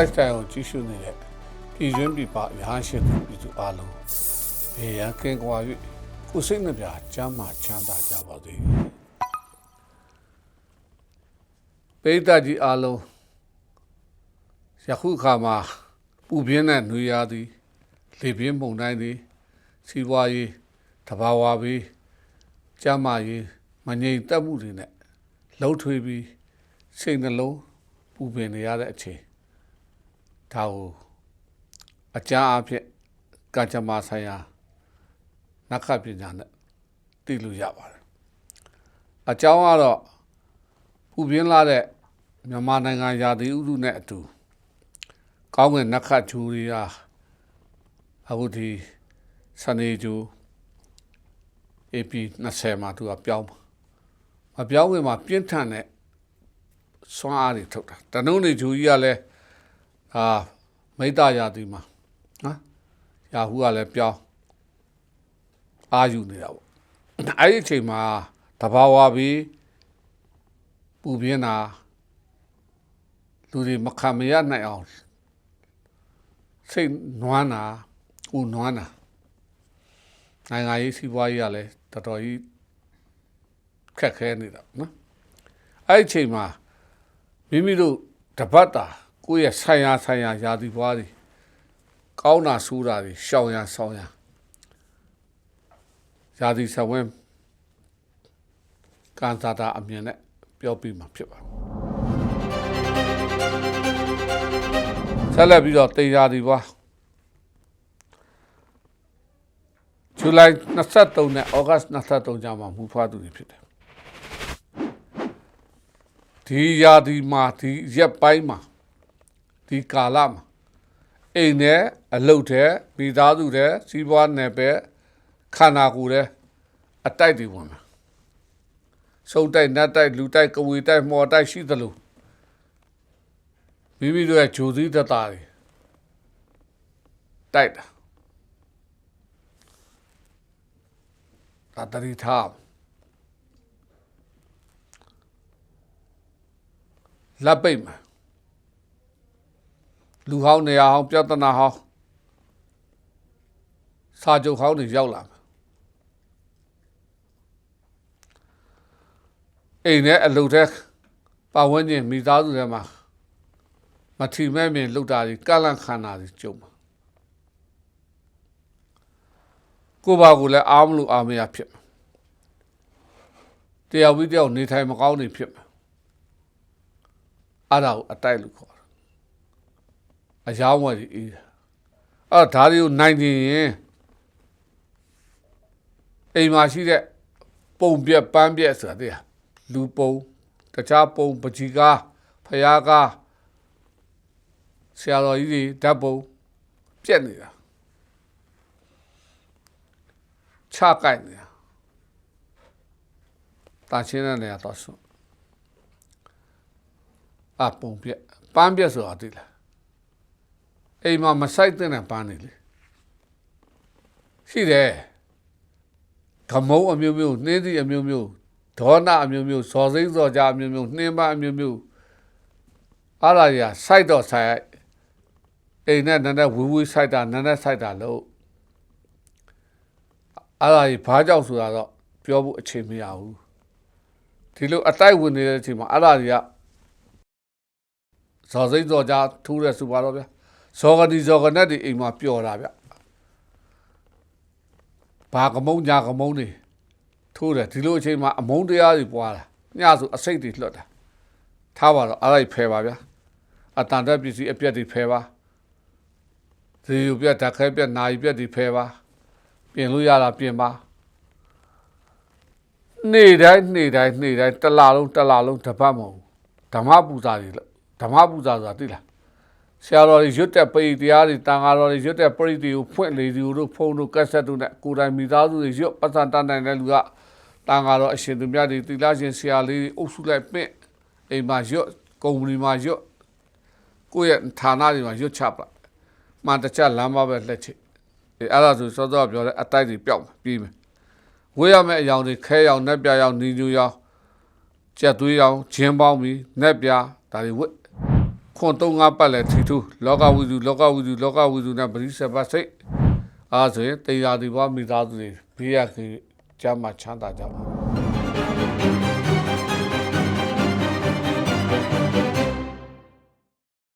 lifestyle ကိုကြီးစုနေတဲ့ပြည်တွင်းပြည်ပရဟန်းရှင်သူပြည်သူအားလုံးဘေးရန်ကင်းကွာ၍ကိုယ်စိတ်နှပြချမ်းသာချမ်းသာကြပါစေပိဋကကြီးအားလုံးယခုအခါမှာပူပြင်းတဲ့နှွေရာသည်လေပြင်းပုံတိုင်းသည်စီးပွားရေးတဘာဝပြီးကျမ်းမာရေးမငြိမ်သက်မှုတွေနဲ့လှုပ်ထွေးပြီးစိတ်နှလုံးပူပင်နေရတဲ့အချိန် ဒါကိုအကြမ်းအဖြစ်ကံကြမ္မာဆိုင်ရာနက္ခပညာနဲ့သိလို့ရပါတယ်အကြောင်းကတော့ပူပြင်းလာတဲ့မြန်မာနိုင်ငံရာသီဥတုနဲ့အတူကောင်းကင်နက္ခဂျူရီယာအခုဒီစနေဂျူ AP 20မှာသူကပြောင်းပါမပြောင်းဝင်မှာပြင်းထန်တဲ့စွမ်းအားတွေထုတ်တာတနုံးနေဂျူကြီးကလည်း အာမိတ္တရာသီမှာနော်ရာဟုကလည်းပြောင်းအာယူနေတာပေါ့အဲ့ဒီအချိန်မှာတဘာဝပြီးပူပြင်းတာလူတွေမခံမရနိုင်အောင်စိတ်နွမ်းတာဦးနွမ်းတာနိုင်ငံရေးစီးပွားရေးကလည်းတော်တော်ကြီးခက်ခဲနေတာနော်အဲ့ဒီအချိန်မှာမိမိတို့တပတ်တာ ကိုယ့်ရဲ့ဆိုင်ရာဆိုင်ရာယာတီပွားတွေကောင်းတာဆိုးတာတွေရှောင်ရဆောင်ရယာတီဆဝင်းကန်သာတာအမြင်နဲ့ပြောပြမှာဖြစ်ပါတယ်ဆက်လက်ပြီးတော့တေယာတီပွားဇူလိုင်23နဲ့ဩဂတ်23ကြာမှာမူဖွားသူတွေဖြစ်တယ်ဒီယာဒီမှာဒီရက်ပိုင်းမှာ ဒီကာလမှာအိမ်နဲ့အလုတ်တဲ့မိသားစုတဲ့စီးပွားနယ်ပဲခန္ဓာကိုယ်တဲ့အတိုက်တွေဝင်မှာစုံတိုက်နတ်တိုက်လူတိုက်ကဝေတိုက်မော်တိုက်ရှိသလိုမိမိတို့ရဲ့ဂျိုသီးတတာတွေတိုက်တာဒါတတိထားလက်ပိတ်မှာ လူဟောင်းနေရာဟောင်းပြဿနာဟောင်းစာချုပ်ဟောင်းတွေရောက်လာမှာအိမ်နဲ့အလုပ်တဲ့ပတ်ဝန်းကျင်မိသားစုတွေမှာမထီမဲ့မြင်လှုပ်တာကြီးကလန့်ခန္ဓာကြီးကြုံမှာကိုယ့်ဘာကိုလည်းအားမလို့အားမရဖြစ်မှာတရားဝိတ္တယောက်နေထိုင်မကောင်းနေဖြစ်မှာအဲ့ဒါကိုအတိုက်လို့ခေါ်တာ အယောင်းဝယ်ကြီးအေးတာအဲ့ဒါတွေကိုနိုင်နေရင်အိမ်မှာရှိတဲ့ပုံပြက်ပန်းပြက်ဆိုတာတည်းလူပုံတခြားပုံပကြီးကားဖယားကားဆရာတော်ကြီးတွေဓာတ်ပုံပြက်နေတာချကိုက်နေတာတာချင်းတဲ့နေရာတော့ဆုံးအပုံပြက်ပန်းပြက်ဆိုတာသိလား အိမ်မှာမဆိုင်တဲ့ပန်းနေလေရှိတယ်ဓမုံအမျိုးမျိုးနှင်းသည့်အမျိုးမျိုးဒေါနအမျိုးမျိုးဇော်စိမ့်ဇော်ကြအမျိုးမျိုးနှင်းပန်းအမျိုးမျိုးအားလာရစိုက်တော့ဆိုင်အိမ်နဲ့နည်းနည်းဝီဝီစိုက်တာနည်းနည်းစိုက်တာလို့အားလာရဘာကြောင့်ဆိုတာတော့ပြောဖို့အချိန်မရဘူးဒီလိုအတိုက်ဝင်နေတဲ့အချိန်မှာအားလာရဇော်စိမ့်ဇော်ကြထူးတဲ့စူပါတော့ဗျာ ဇော်ကတိဇော်ကနက်ဒီအိမ်မှာပျော်တာဗျဘာကမုံညာကမုံနေထိုးတယ်ဒီလိုအချိန်မှာအမုံတရားတွေပွားတာညဆိုအစိတ်တွေလွတ်တာထားပါတော့အားလိုက်ဖယ်ပါဗျာအတန်တက်ပစ္စည်းအပြက်တွေဖယ်ပါဇေယူပြက်ဓာတ်ခဲပြက်နာယီပြက်တွေဖယ်ပါပြင်လို့ရတာပြင်ပါနေ့တိုင်းနေ့တိုင်းနေ့တိုင်းတစ်လလုံးတစ်လလုံးတစ်ပတ်မဟုတ်ဓမ္မပူဇာတွေဓမ္မပူဇာဆိုတာသိလား ဆရာတော်တွေရွတ်တဲ့ပရိတရားတွေတန်ဃာတော်တွေရွတ်တဲ့ပရိတီကိုဖွင့်လေစီတို့ဖုန်းတို့ကက်ဆက်တို့နဲ့ကိုယ်တိုင်မိသားစုတွေရွတ်ပတ်စံတန်နိုင်တဲ့လူကတန်ဃာတော်အရှင်သူမြတ်တွေတိလာရှင်ဆရာလေးအုပ်စုလိုက်ပင့်အိမ်မှာရွတ်ကုမ္ပဏီမှာရွတ်ကိုယ့်ရဲ့ဌာနတွေမှာရွတ်ချပလိုက်မှတခြားလမ်းမပဲလက်ချစ်အဲအဲ့ဒါဆိုစောစောပြောတဲ့အတိုက်တွေပျောက်ပြီးမယ်ဝေးရမယ့်အယောင်တွေခဲရောင်နှက်ပြရောင်နီညူရောင်ကြက်သွေးရောင်ဂျင်းပေါင်းပြီးနှက်ပြဒါတွေဝတ် ခွန်သုံးငါးပတ်လဲထီထူးလောကဝိစုလောကဝိစုလောကဝိစုနဲ့ပရိစ္ဆေပတ်စိတ်အားဆိုရင်တရားဒီဘဝမိသားစုတွေဘေးရခေကျမ်းမှာချမ်းသာကြပါ